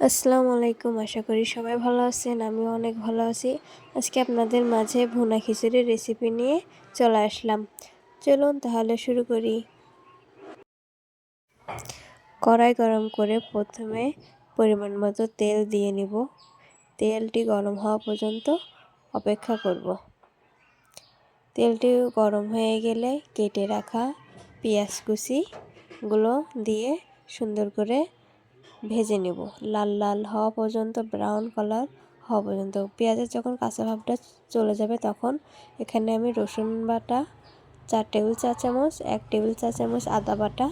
আসসালামু আলাইকুম, আশা করি সবাই ভালো আছেন, আমিও অনেক ভালো আছি। আজকে আপনাদের মাঝে ভুনা খিচুড়ির রেসিপি নিয়ে চলে আসলাম। চলুন তাহলে শুরু করি। কড়াই গরম করে প্রথমে পরিমাণ মতো তেল দিয়ে নিব। তেলটি গরম হওয়া পর্যন্ত অপেক্ষা করব। তেলটি গরম হয়ে গেলে কেটে রাখা পেঁয়াজ কুচিগুলো দিয়ে সুন্দর করে ভেজে নেব। লাল লাল হওয়া পর্যন্ত ব্রাউন কালার হওয়া পর্যন্ত। পেঁয়াজের যখন কাঁচা ভাবটা চলে যাবে তখন এখানে আমি রসুন বাটা, চার টেবিল চা চামচ, এক টেবিল চা চামচ আদা বাটা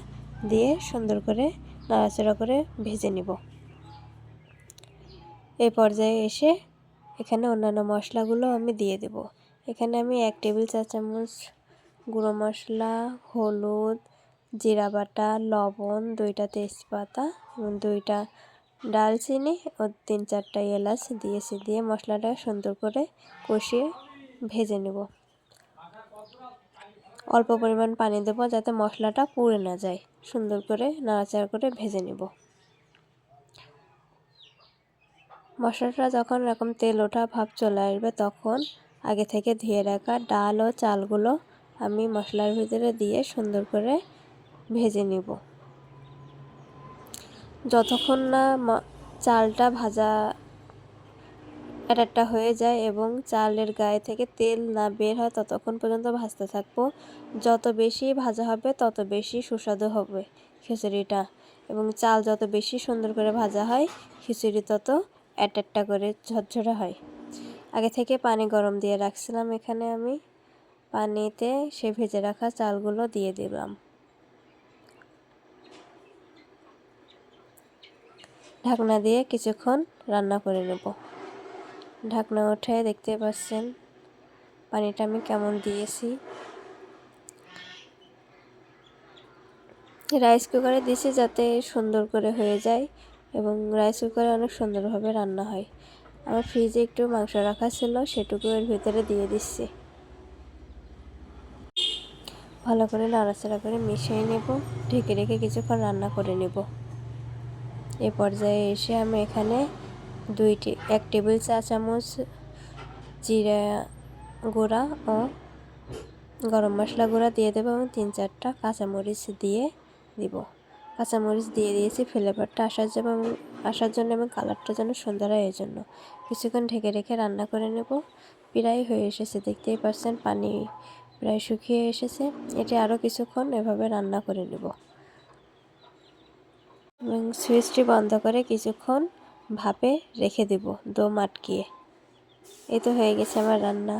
দিয়ে সুন্দর করে নাড়াচাড়া করে ভেজে নেব। এই পর্যায়ে এসে এখানে অন্যান্য মশলাগুলো আমি দিয়ে দেব। এখানে আমি এক টেবিল চা চামচ গুঁড়ো মশলা, হলুদ জিরা বাটা, লবণ, দুইটা তেজপাতা এবং দুইটা ডালচিনি ও তিন চারটা এলাচ দিয়েছি দিয়ে মশলাটা সুন্দর করে কষিয়ে ভেজে নেব। অল্প পরিমাণ পানি দেব যাতে মশলাটা পুড়ে না যায়। সুন্দর করে নাড়াচাড়া করে ভেজে নেব। মশলাটা যখন এরকম তেল ওঠা ভাব চলে আসবে তখন আগে থেকে ধুয়ে রাখা ডাল ও চালগুলো আমি মশলার ভিতরে দিয়ে সুন্দর করে ভেজে নিব। যতক্ষণ না চালটা ভাজা একটা হয়ে যায় এবং চালের গায়ে থেকে তেল না বের হয়, ততক্ষণ পর্যন্ত ভাজতে থাকব। যত বেশি ভাজা হবে, তত বেশি সুস্বাদু হবে খিচুড়িটা এবং চাল যত বেশি সুন্দর করে ভাজা হয়, খিচুড়ি তত একটা করে ঝরঝরে হয়। আগে থেকে পানি গরম দিয়ে রাখছিলাম, এখানে আমি পানিতে সে ভেজে রাখা চালগুলো দিয়ে দিলাম। ঢাকনা দিয়ে কিছুক্ষণ রান্না করে নেব। ঢাকনা উঠে দেখতে পাচ্ছেন পানিটা আমি কেমন দিয়েছি। রাইস কুকারে দিয়েছি যাতে সুন্দর করে হয়ে যায় এবং রাইস কুকারে অনেক সুন্দরভাবে রান্না হয়। আমার ফ্রিজে একটু মাংস রাখা ছিল, সেটুকু এর ভিতরে দিয়ে দিচ্ছি। ভালো করে নাড়াচাড়া করে মিশিয়ে নেব, ঢেকে রেখে কিছুক্ষণ রান্না করে নেব। এ পর্যায়ে এসে আমি এখানে দুইটি, এক টেবিল চা চামচ জিরা গুঁড়া ও গরম মশলা গুঁড়া দিয়ে দেবো এবং তিন চারটা কাঁচামরিচ দিয়ে দিব। কাঁচামরিচ দিয়ে দিয়েছি ফ্লেভারটা আসার জন্য আসার জন্য এবং কালারটা যেন সুন্দর হয় এই জন্য কিছুক্ষণ ঢেকে রেখে রান্না করে নেব। প্রায় হয়ে এসেছে, দেখতেই পাচ্ছেন পানি প্রায় শুকিয়ে এসেছে। এটি আরও কিছুক্ষণ এভাবে রান্না করে নেব। সুইচটি বন্ধ করে কিছুক্ষণ ভাপে রেখে দেব দম আটকিয়ে এই তো হয়ে গেছে আমার রান্না।